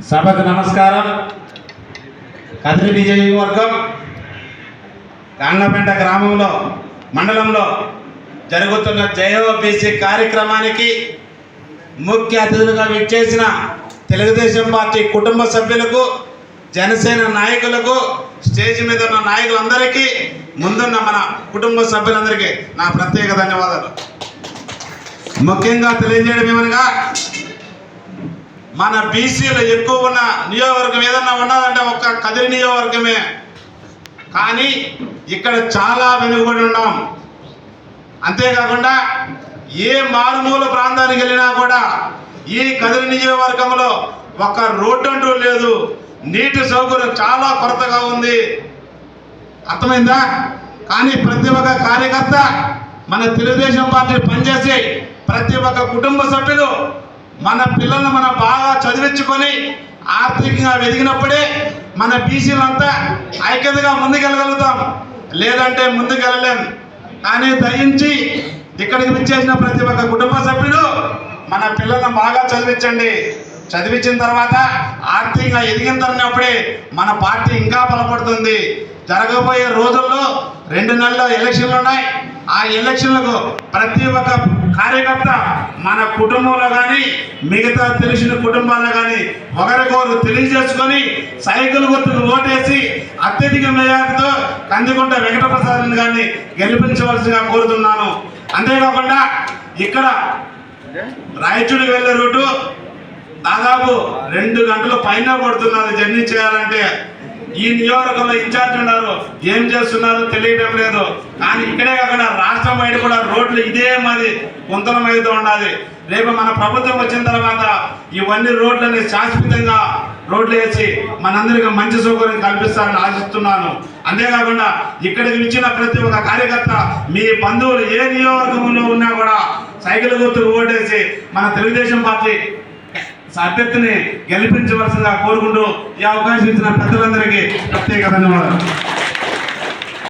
సభకు నమస్కారం. కదిరి నియోజకవర్గం కాంగపేట గ్రామంలో మండలంలో జరుగుతున్న జయోబీసీ కార్యక్రమానికి ముఖ్య అతిథులుగా విచ్చేసిన తెలుగుదేశం పార్టీ కుటుంబ సభ్యులకు జనసేన నాయకులకు స్టేజ్ మీద ఉన్న నాయకులందరికీ ముందున్న మన కుటుంబ సభ్యులందరికీ నా ప్రత్యేక ధన్యవాదాలు. ముఖ్యంగా తెలియజేయడం ఏమనగా మన బీసీలు ఎక్కువ ఉన్న నియోజకవర్గం ఏదన్నా ఉన్నదంటే ఒక్క కదిరి నియోజకవర్గమే. కానీ ఇక్కడ చాలా వెనుకబడి ఉన్నాం. అంతేకాకుండా ఏ మారుమూల ప్రాంతానికి వెళ్ళినా కూడా ఈ కదిరి నియోజకవర్గంలో ఒక రోడ్డు అంటూ లేదు. నీటి సౌకర్యం చాలా కొరతగా ఉంది. అర్థమైందా? కానీ ప్రతి ఒక్క కార్యకర్త మన తెలుగుదేశం పార్టీ పనిచేసి ప్రతి ఒక్క కుటుంబ సభ్యులు మన పిల్లల్ని మనం బాగా చదివించుకొని ఆర్థికంగా ఎదిగినప్పుడే మన బీసీలంతా ఐక్యతగా ముందుకెళ్ళగలుగుతాం. లేదంటే ముందుకెళ్ళలేం. కానీ దయించి ఇక్కడికి విచ్చేసిన ప్రతి ఒక్క కుటుంబ సభ్యుడు మన పిల్లల్ని బాగా చదివించండి. చదివించిన తర్వాత ఆర్థికంగా ఎదిగిన తరినప్పుడే మన పార్టీ ఇంకా బలపడుతుంది. జరగబోయే రోజుల్లో రెండు నెలల ఎలక్షన్లు ఉన్నాయి ఆ ఎలక్షన్లకు ప్రతి ఒక్క కార్యకర్త మన కుటుంబంలో కానీ మిగతా తెలిసిన కుటుంబాల్లో కానీ ఒకరికొకరు తెలియజేసుకొని సైకిల్ గుర్తుకు ఓటేసి అత్యధిక మేయాలతో కందికొండ వెంకటప్రసాద్ గారిని గెలిపించవలసిగా కోరుతున్నాను. అంతేకాకుండా ఇక్కడ రాయచూడికి వెళ్ళే రూటు దాదాపు రెండు గంటల పైన పడుతున్నది. జర్నీ చేయాలంటే ఈ నియోజకవర్గంలో ఇన్ఛార్జ్ ఉన్నారు. ఏం చేస్తున్నారో తెలియడం లేదు. కానీ ఇక్కడే కాకుండా రాష్ట్రం బయట కూడా రోడ్లు ఇదే మాది. గుంతలం అవుతూ ఉండాలి. రేపు మన ప్రభుత్వం వచ్చిన తర్వాత ఇవన్నీ రోడ్లని శాశ్వతంగా రోడ్లు వేసి మనందరికీ మంచి సౌకర్యం కల్పిస్తారని ఆశిస్తున్నాను. అంతేకాకుండా ఇక్కడికి ఇచ్చిన ప్రతి ఒక్క కార్యకర్త మీ బంధువులు ఏ నియోజకవర్గంలో ఉన్నా కూడా సైకిల్ గుర్తుకు ఓటేసి మన తెలుగుదేశం పార్టీ అభ్యర్థిని గెలిపించవలసిందిగా కోరుకుంటూ ఈ అవకాశం ఇచ్చిన పెద్దలందరికీ ప్రత్యేక ధన్యవాదాలు.